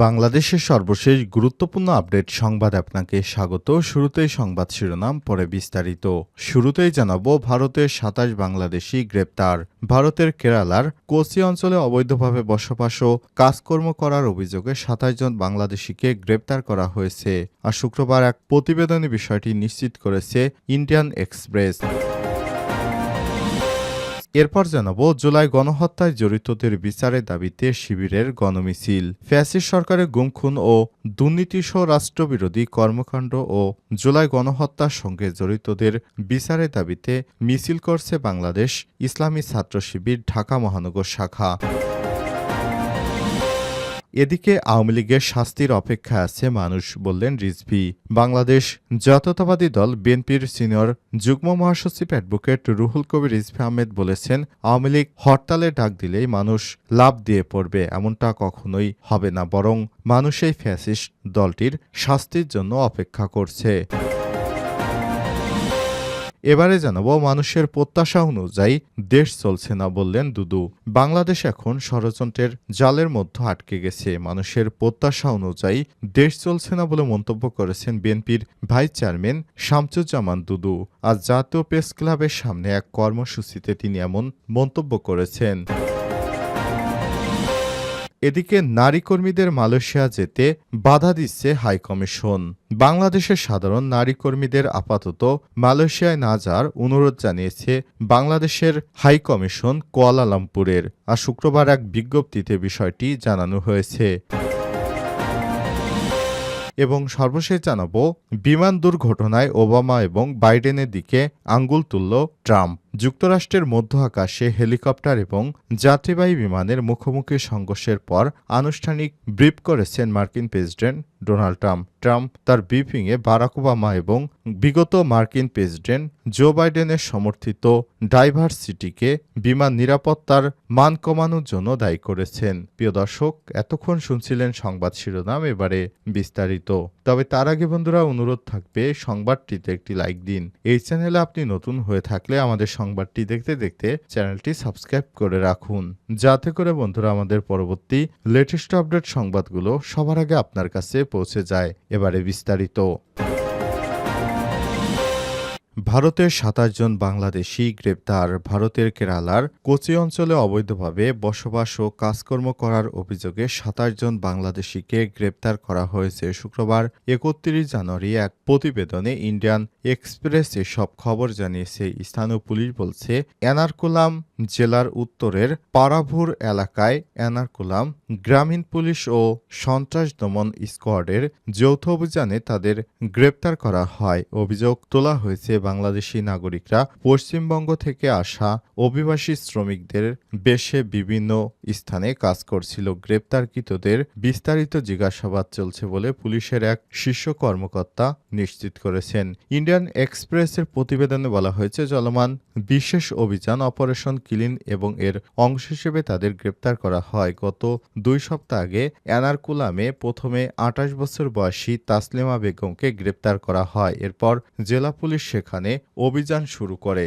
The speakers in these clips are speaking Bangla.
বাংলাদেশের সর্বশেষ গুরুত্বপূর্ণ আপডেট সংবাদ আপনাকে স্বাগত। শুরুতেই সংবাদ শিরোনাম, পরে বিস্তারিত। শুরুতেই জানাব ভারতের সাতাশ বাংলাদেশি গ্রেপ্তার। ভারতের কেরালার কোচি অঞ্চলে অবৈধভাবে বসবাস ও কাজকর্ম করার অভিযোগে সাতাশ জন বাংলাদেশিকে গ্রেপ্তার করা হয়েছে। আর শুক্রবার এক প্রতিবেদনে বিষয়টি নিশ্চিত করেছে ইন্ডিয়ান এক্সপ্রেস। এরপর জানাব, জুলাই গণহত্যায় জড়িতদের বিচারের দাবিতে শিবিরের গণমিছিল। ফ্যাসিস সরকারের গুমখুন ও দুর্নীতিসহ রাষ্ট্রবিরোধী কর্মকাণ্ড ও জুলাই গণহত্যার সঙ্গে জড়িতদের বিচারের দাবিতে মিছিল করছে বাংলাদেশ ইসলামী ছাত্র শিবির ঢাকা মহানগর শাখা। এদিকে আওয়ামী লীগের শাস্তির অপেক্ষায় আছে মানুষ বললেন রিজভি। বাংলাদেশ জাতীয়তাবাদী দল বিএনপির সিনিয়র যুগ্ম মহাসচিব অ্যাডভোকেট রুহুল কবির রিজভি আহমেদ বলেছেন, আওয়ামী লীগ হরতালে ডাক দিলেই মানুষ লাভ দিয়ে পড়বে, এমনটা কখনোই হবে না, বরং মানুষ এই ফ্যাসিস্ট দলটির শাস্তির জন্য অপেক্ষা করছে। এবারে জানাব মানুষের প্রত্যাশা অনুযায়ী দেশ চলছে না বললেন দুদু। বাংলাদেশ এখন ষড়যন্ত্রের জালের মধ্যে আটকে গেছে। মানুষের প্রত্যাশা অনুযায়ী দেশ চলছে না বলে মন্তব্য করেছেন বিএনপির ভাইস চেয়ারম্যান শামসুজ্জামান দুদু। আজ জাতীয় প্রেস ক্লাবের সামনে এক কর্মসূচিতে তিনি এমন মন্তব্য করেছেন। এদিকে নারী কর্মীদের মালয়েশিয়া যেতে বাধা দিচ্ছে হাইকমিশন বাংলাদেশের সাধারণ নারী কর্মীদের আপাতত মালয়েশিয়ায় না যাওয়ার অনুরোধ জানিয়েছে বাংলাদেশের হাইকমিশন কুয়ালালামপুরের, আর শুক্রবার এক বিজ্ঞপ্তিতে বিষয়টি জানানো হয়েছে। এবং সর্বশেষ জানাব, বিমান দুর্ঘটনায় ওবামা এবং বাইডেনের দিকে আঙ্গুল তুলল ট্রাম্প। যুক্তরাষ্ট্রের মধ্য আকাশে হেলিকপ্টার এবং যাত্রীবাহী বিমানের মুখোমুখি সংঘর্ষের পর আনুষ্ঠানিক ব্রিফ করেছেন মার্কিন প্রেসিডেন্ট ডোনাল্ড ট্রাম্প। ট্রাম্প তার ব্রিফিংয়ে বারাক ওবামা এবং বিগত মার্কিন প্রেসিডেন্ট জো বাইডেনের সমর্থিত ডাইভার্সিটিকে বিমান নিরাপত্তার মান কমানোর জন্য দায়ী করেছেন। প্রিয় দর্শক, এতক্ষণ শুনছিলেন সংবাদ শিরোনাম, এবারে বিস্তারিত। তবে তার আগে বন্ধুরা, অনুরোধ থাকবে, সংবাদটিতে একটি লাইক দিন। এই চ্যানেলে আপনি নতুন হয়ে থাকলে আমাদের সংবাদটি দেখতে দেখতে চ্যানেলটি সাবস্ক্রাইব করে রাখুন। যাতে করে বন্ধুরা আমাদের পরবর্তী লেটেস্ট আপডেট সংবাদগুলো সবার আগে আপনার কাছে পৌঁছে যায়। এবারে বিস্তারিত। ভারতের সাতাশ জন বাংলাদেশি গ্রেপ্তার ভারতের কেরালার কোচি অঞ্চলে অবৈধভাবে বসবাস ও কাজকর্ম করার অভিযোগে সাতাশ জন বাংলাদেশিকে গ্রেপ্তার করা হয়েছে শুক্রবার একত্রিশ জানুয়ারি এক প্রতিবেদনে ইন্ডিয়ান এক্সপ্রেস সব খবর জানিয়েছে। স্থানীয় পুলিশ বলছে, এনারকুলাম জেলার উত্তরের পারাভুর এলাকায় এনারকুলাম গ্রামীণ পুলিশ ও সন্ত্রাস দমন স্কোয়াডের যৌথ অভিযানে তাদের গ্রেপ্তার করা হয়। অভিযোগ তোলা হয়েছে বাংলাদেশি নাগরিকরা পশ্চিমবঙ্গ থেকে আসা অভিবাসী শ্রমিকদের বেশে বিভিন্ন স্থানে কাজ করছিল। গ্রেপ্তারকৃতদের বিস্তারিত জিজ্ঞাসাবাদ চলছে বলে পুলিশের এক শীর্ষ কর্মকর্তা নিশ্চিত করেছেন। ইন্ডিয়ান এক্সপ্রেসের প্রতিবেদনে বলা হয়েছে, চলমান বিশেষ অভিযান অপারেশন ক্লিন এবং এর অংশ হিসেবে তাদের গ্রেপ্তার করা হয়। গত দুই সপ্তাহ আগে এনারকুলামে প্রথমে আঠাশ বছর বয়সী তাসলিমা বেগমকে গ্রেপ্তার করা হয়। এরপর জেলা পুলিশ সেখানে অভিযান শুরু করে।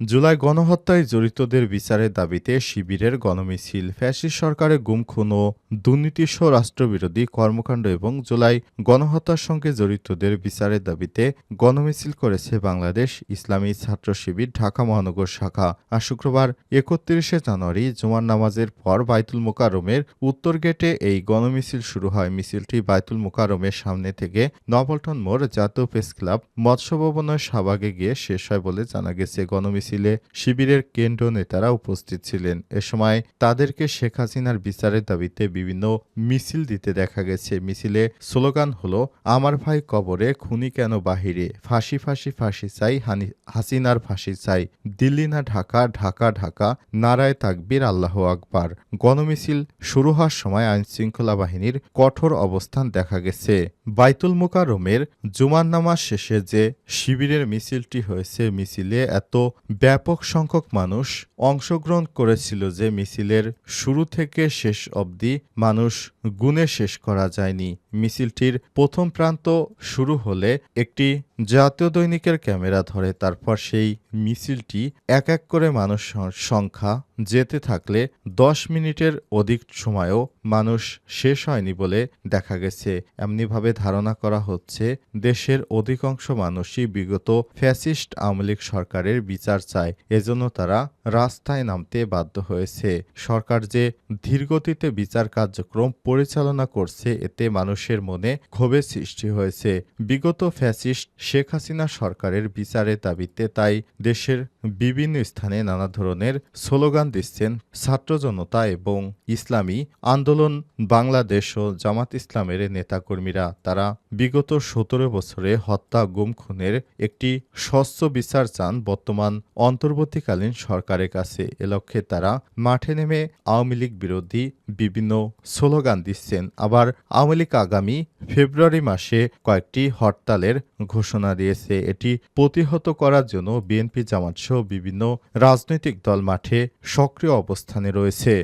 জুলাই গণহত্যায় জড়িতদের বিচারের দাবিতে শিবিরের গণমিছিল। ফ্যাসিস্ট সরকারের গুম, খুন ও দুর্নীতিসহ রাষ্ট্রবিরোধী কর্মকাণ্ড এবং জুলাই গণহত্যার সঙ্গে জড়িতদের বিচারের দাবিতে গণমিছিল করেছে বাংলাদেশ ইসলামী ছাত্র শিবির ঢাকা মহানগর শাখা। আর শুক্রবার একত্রিশে জানুয়ারি জুমার নামাজের পর বাইতুল মোকারমের উত্তর গেটে এই গণমিছিল শুরু হয়। মিছিলটি বাইতুল মোকারমের সামনে থেকে নবল্টন মোড় জাতীয় প্রেস ক্লাব মৎস্য ভবনের শাহবাগে গিয়ে শেষ হয় বলে জানা গেছে। গণমিছিল মিছিলে শিবিরের কেন্দ্র নেতারা উপস্থিত ছিলেন। এ সময় তাদেরকে শেখ হাসিনার বিচারের দাবিতে বিভিন্ন মিছিল দিতে দেখা গেছে। মিছিলে স্লোগান হলো, আমার ভাই কবরে খুনি কেন বাহিরে? ফাঁসি ফাঁসি ফাঁসি চাই হাসিনার ফাঁসি চাই। দিল্লি না ঢাকা? ঢাকা ঢাকা। নারায় তাকবীর, আল্লাহ আকবার। গণমিছিল শুরু হওয়ার সময় আইন শৃঙ্খলা বাহিনীর কঠোর অবস্থান দেখা গেছে। বাইতুল মোকারমের জুমান নামাজ শেষে যে শিবিরের মিছিলটি হয়েছে, মিছিলে এত ব্যাপক সংখ্যক মানুষ অংশগ্রহণ করেছিল যে মিছিলের শুরু থেকে শেষ অবধি মানুষ গুণে শেষ করা যায়নি। মিছিলটির প্রথম প্রান্ত শুরু হলে একটি জাতীয় দৈনিকের ক্যামেরা ধরে, তারপর সেই মিছিলটি এক এক করে মানুষ সংখ্যা যেতে থাকলে দশ মিনিটের অধিক সময়ও মানুষ শেষ হয়নি বলে দেখা গেছে। এমনিভাবে ধারণা করা হচ্ছে, দেশের অধিকাংশ মানুষই বিগত ফ্যাসিস্ট আওয়ামী লীগ সরকারের বিচার চায়। এজন্য তারা রাস্তায় নামতে বাধ্য হয়েছে। সরকার যে ধীরগতিতে বিচার কার্যক্রম পরিচালনা করছে, এতে মানুষের মনে ক্ষোভের সৃষ্টি হয়েছে। বিগত ফ্যাসিস্ট শেখ হাসিনা সরকারের বিচারের দাবিতে তাই দেশের বিভিন্ন স্থানে নানা ধরনের স্লোগান দিচ্ছেন ছাত্র জনতা এবং ইসলামী আন্দোলন, বাংলাদেশ ও জামাত ইসলামের নেতাকর্মীরা। তারা বিগত সতেরো বছরে হত্যা গুম খুনের একটি স্বচ্ছ বিচার চান বর্তমান অন্তর্বর্তীকালীন সরকারের কাছে। এ লক্ষ্যে তারা মাঠে নেমে আওয়ামী লীগ বিরোধী বিভিন্ন স্লোগান দিচ্ছেন। আবার আওয়ামী লীগ আগামী ফেব্রুয়ারি মাসে কয়েকটি হরতালের ঘোষণা দিয়েছে। এটি প্রতিহত করার জন্য বিএনপি জামাত সহ বিভিন্ন রাজনৈতিক দল মাঠে সক্রিয় অবস্থানে রয়েছে।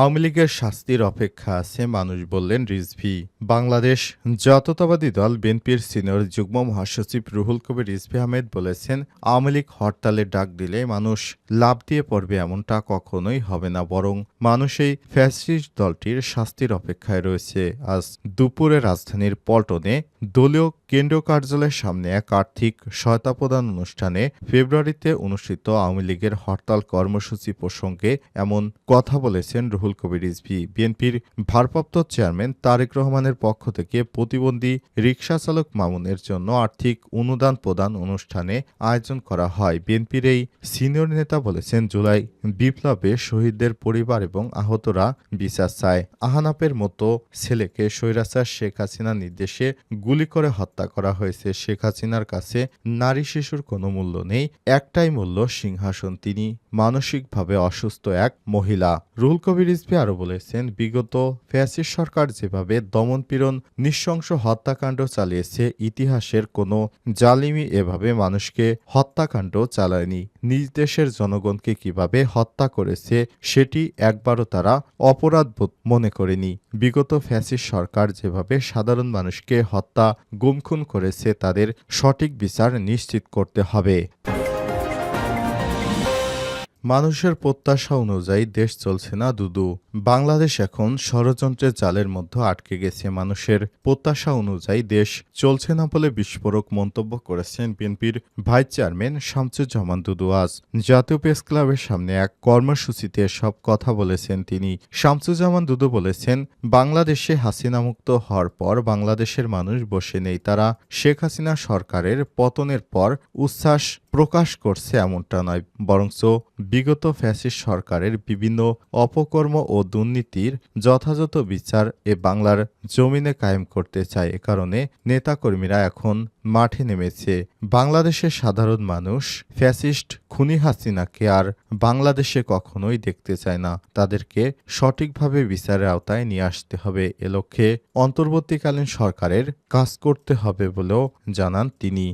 আওয়ামী লীগের শাস্তির অপেক্ষা আছে মানুষ বললেন রিজভি। বাংলাদেশ জাতীয়তাবাদী দল বিএনপির সিনিয়র যুগ্ম মহাসচিব রুহুল কবির রিজভি আহমেদ বলেছেন, আওয়ামী লীগ হরতালে ডাক দিলে মানুষ লাভ দিয়ে পড়বে এমনটা কখনোই হবে না, বরং মানুষ এই ফ্যাসিস্ট দলটির শাস্তির অপেক্ষায় রয়েছে। আজ দুপুরে রাজধানীর পল্টনে দলীয় কেন্দ্রীয় কার্যালয়ের সামনে এক আর্থিক সহায়তা প্রদান অনুষ্ঠানে ফেব্রুয়ারিতে অনুষ্ঠিত আওয়ামী লীগের হরতাল কর্মসূচি প্রসঙ্গে এমন কথা বলেছেন রুহুল কবির রিজভি। বিএনপির ভারপ্রাপ্ত চেয়ারম্যান তারেক রহমানের পক্ষ থেকে প্রতিবন্ধী রিক্সা চালক মামুনের জন্য আর্থিক অনুদান প্রদান অনুষ্ঠানে আয়োজন করা হয়। বিএনপির এই সিনিয়র নেতা বলেছেন, জুলাই বিপ্লবে শহীদদের পরিবার এবং আহতরা বিচার চায়। আহানাপের মতো ছেলেকে স্বৈরাচার শেখ হাসিনার নির্দেশে গুলি করে হত্যা করা হয়েছে। শেখ হাসিনার কাছে নারী শিশুর কোনো মূল্য নেই, একটাই মূল্য সিংহাসন। তিনি মানসিকভাবে অসুস্থ এক মহিলা। রুল কবির রিজভী আরও বলেছেন, বিগত ফ্যাসিস সরকার যেভাবে দমনপীড়ন নৃশংস হত্যাকাণ্ড চালিয়েছে, ইতিহাসের কোনো জালিমি এভাবে মানুষকে হত্যাকাণ্ড চালায়নি। নিজ দেশের জনগণকে কীভাবে হত্যা করেছে, সেটি একবারও তারা অপরাধবোধ মনে করেনি। বিগত ফ্যাসিস সরকার যেভাবে সাধারণ মানুষকে হত্যা, গুমখুন করেছে, তাদের সঠিক বিচার নিশ্চিত করতে হবে। মানুষের প্রত্যাশা অনুযায়ী দেশ চলছে না দুদু। বাংলাদেশ এখন ষড়যন্ত্রের জালের মধ্যে আটকে গেছে মানুষের প্রত্যাশা অনুযায়ী দেশ চলছে না বলে বিস্ফোরক মন্তব্য করেছেন বিএনপির ভাইস চেয়ারম্যান শামসুজ্জামান দুদু আজ। জাতীয় প্রেস ক্লাবের সামনে এক কর্মসূচিতে সব কথা বলেছেন তিনি। শামসুজ্জামান দুদু বলেছেন, বাংলাদেশে হাসিনামুক্ত হওয়ার পর বাংলাদেশের মানুষ বসে নেই। তারা শেখ হাসিনা সরকারের পতনের পর উচ্ছ্বাস প্রকাশ করছে এমনটা নয়, বরঞ্চ বিগত ফ্যাসিস্ট সরকারের বিভিন্ন অপকর্ম ও দুর্নীতির যথাযথ বিচার এ বাংলার জমিনে কায়েম করতে চায় এ কারণে নেতাকর্মীরা এখন মাঠে নেমেছে। বাংলাদেশের সাধারণ মানুষ ফ্যাসিস্ট খুনি হাসিনাকে আর বাংলাদেশে কখনোই দেখতে চায় না। তাদেরকে সঠিকভাবে বিচারের আওতায় নিয়ে আসতে হবে। এ লক্ষ্যে অন্তর্বর্তীকালীন সরকারের কাজ করতে হবে বলেও জানান তিনি।